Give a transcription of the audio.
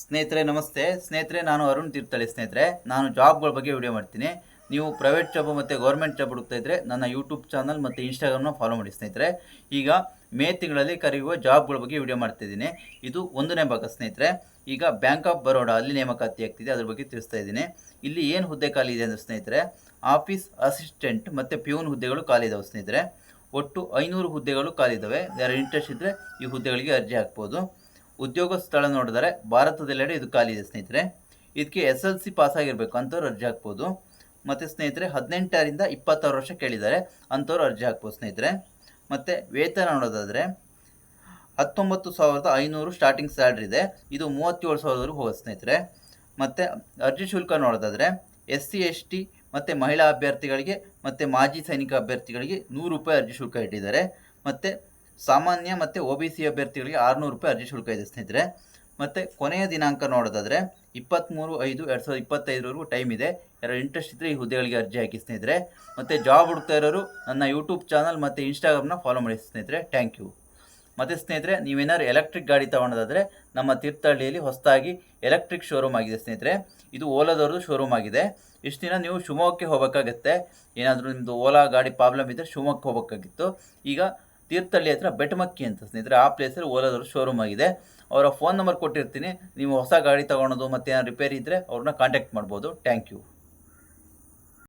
ಸ್ನೇಹಿತರೆ, ನಮಸ್ತೆ. ಸ್ನೇಹಿತರೆ, ನಾನು ಅರುಣ್ ತೀರ್ಥಳ್ಳಿ ಸ್ನೇಹಿತರೆ. ನಾನು ಜಾಬ್ಗಳ ಬಗ್ಗೆ ವಿಡಿಯೋ ಮಾಡ್ತೀನಿ. ನೀವು ಪ್ರೈವೇಟ್ ಜಾಬ್ ಮತ್ತು ಗೌರ್ಮೆಂಟ್ ಜಾಬ್ ಹುಡುಕ್ತಾ ಇದ್ದರೆ ನನ್ನ ಯೂಟ್ಯೂಬ್ ಚಾನಲ್ ಮತ್ತು ಇನ್ಸ್ಟಾಗ್ರಾಮ್ನ ಫಾಲೋ ಮಾಡಿ ಸ್ನೇಹಿತರೆ. ಈಗ ಮೇ ತಿಂಗಳಲ್ಲಿ ಕರೆಯುವ ಜಾಬ್ಗಳ ಬಗ್ಗೆ ವಿಡಿಯೋ ಮಾಡ್ತಿದ್ದೀನಿ ಇದು ಒಂದನೇ ಭಾಗ ಸ್ನೇಹಿತರೆ. ಈಗ ಬ್ಯಾಂಕ್ ಆಫ್ ಬರೋಡಾ ಅಲ್ಲಿ ನೇಮಕಾತಿ ಆಗ್ತಿದೆ. ಅದ್ರ ಬಗ್ಗೆ ತಿಳಿಸ್ತಾ ಇದ್ದೀನಿ. ಇಲ್ಲಿ ಏನು ಹುದ್ದೆ ಖಾಲಿ ಇದೆ ಅಂದರೆ ಸ್ನೇಹಿತರೆ, ಆಫೀಸ್ ಅಸಿಸ್ಟೆಂಟ್ ಮತ್ತು ಪ್ಯೂನ್ ಹುದ್ದೆಗಳು ಖಾಲಿ ಇದಾವೆ ಸ್ನೇಹಿತರೆ. ಒಟ್ಟು ಐನೂರು ಹುದ್ದೆಗಳು ಖಾಲಿ ಇದ್ದಾವೆ ಯಾರು ಇಂಟ್ರೆಸ್ಟ್ ಇದ್ದರೆ ಈ ಹುದ್ದೆಗಳಿಗೆ ಅರ್ಜಿ ಹಾಕ್ಬೋದು. ಉದ್ಯೋಗ ಸ್ಥಳ ನೋಡಿದರೆ ಭಾರತದೆಲ್ಲೆಡೆ ಇದು ಖಾಲಿ ಇದೆ, ಸ್ನೇಹಿತರೆ. ಇದಕ್ಕೆ ಎಸ್ ಎಲ್ ಸಿ ಪಾಸ್ ಆಗಿರಬೇಕು ಅಂಥವ್ರು ಅರ್ಜಿ ಹಾಕ್ಬೋದು. ಮತ್ತು ಸ್ನೇಹಿತರೆ ಹದಿನೆಂಟರಿಂದ ಇಪ್ಪತ್ತಾರು ವರ್ಷ ಕೇಳಿದ್ದಾರೆ ಅಂಥವ್ರು ಅರ್ಜಿ ಹಾಕ್ಬೋದು, ಸ್ನೇಹಿತರೆ. ಮತ್ತು ವೇತನ ನೋಡೋದಾದರೆ ಹತ್ತೊಂಬತ್ತು ಸಾವಿರದ ಐನೂರು ಸ್ಟಾರ್ಟಿಂಗ್ ಸ್ಯಾಲ್ರಿ ಇದೆ. ಇದು ಮೂವತ್ತೇಳು ಸಾವಿರದವರೆಗೂ ಹೋಗುತ್ತೆ, ಸ್ನೇಹಿತರೆ. ಮತ್ತು ಅರ್ಜಿ ಶುಲ್ಕ ನೋಡೋದಾದರೆ ಎಸ್ ಸಿ, ಎಸ್ ಟಿ ಮತ್ತು ಮಹಿಳಾ ಅಭ್ಯರ್ಥಿಗಳಿಗೆ ಮತ್ತು ಮಾಜಿ ಸೈನಿಕ ಅಭ್ಯರ್ಥಿಗಳಿಗೆ ನೂರು ರೂಪಾಯಿ ಅರ್ಜಿ ಶುಲ್ಕ ಇಟ್ಟಿದ್ದಾರೆ. ಮತ್ತು ಸಾಮಾನ್ಯ ಮತ್ತು ಒ ಬಿ ಸಿ ಅಭ್ಯರ್ಥಿಗಳಿಗೆ ಆರುನೂರು ರೂಪಾಯಿ ಅರ್ಜಿ ಶುಲ್ಕ ಇದೆ ಸ್ನೇಹಿತರೆ. ಮತ್ತು ಕೊನೆಯ ದಿನಾಂಕ ನೋಡೋದಾದರೆ ಇಪ್ಪತ್ತ್ಮೂರು ಐದು ಎರಡು ಸಾವಿರದ ಇಪ್ಪತ್ತೈದರವರೆಗೂ ಟೈಮ್ ಇದೆ. ಯಾರು ಇಂಟ್ರೆಸ್ಟ್ ಇದ್ದರೆ ಈ ಹುದ್ದೆಗಳಿಗೆ ಅರ್ಜಿ ಹಾಕಿ ಸ್ನೇಹಿತರೆ. ಮತ್ತು ಜಾಬ್ ಹುಡ್ತಾ ಇರೋರು ನನ್ನ ಯೂಟ್ಯೂಬ್ ಚಾನಲ್ ಮತ್ತು ಇನ್ಸ್ಟಾಗ್ರಾಮ್ನ ಫಾಲೋ ಮಾಡಿ ಸ್ನೇಹಿತರೆ. ಥ್ಯಾಂಕ್ ಯು ಮತ್ತು ಸ್ನೇಹಿತರೆ, ನೀವೇನಾದ್ರು ಎಲೆಕ್ಟ್ರಿಕ್ ಗಾಡಿ ತೊಗೊಳೋದಾದರೆ ನಮ್ಮ ತೀರ್ಥಹಳ್ಳಿಯಲ್ಲಿ ಹೊಸದಾಗಿ ಎಲೆಕ್ಟ್ರಿಕ್ ಶೋರೂಮ್ ಆಗಿದೆ ಸ್ನೇಹಿತರೆ. ಇದು ಓಲಾದವ್ರದ್ದು ಶೋರೂಮ್ ಆಗಿದೆ. ಇಷ್ಟು ದಿನ ನೀವು ಶಿವಮೊಗ್ಗಕ್ಕೆ ಹೋಗಬೇಕಾಗತ್ತೆ. ಏನಾದರೂ ನಿಮ್ಮದು ಓಲಾ ಗಾಡಿ ಪ್ರಾಬ್ಲಮ್ ಇದ್ದರೆ ಶಿವಮೊಗ್ಗಕ್ಕೆ ಹೋಗಬೇಕಾಗಿತ್ತು. ಈಗ ತೀರ್ಥಹಳ್ಳಿ ಹತ್ರ ಬೆಟಮಕ್ಕಿ ಅಂತ ಸ್ನೇಹಿತರೆ, ಆ ಪ್ಲೇಸಲ್ಲಿ ಓಲಾದವ್ರ ಶೋರೂಮ್ ಆಗಿದೆ. ಅವರ ಫೋನ್ ನಂಬರ್ ಕೊಟ್ಟಿರ್ತೀನಿ. ನೀವು ಹೊಸ ಗಾಡಿ ತೊಗೊಳೋದು ಮತ್ತು ರಿಪೇರಿ ಇದ್ದರೆ ಅವ್ರನ್ನ ಕಾಂಟ್ಯಾಕ್ಟ್ ಮಾಡ್ಬೋದು. Thank you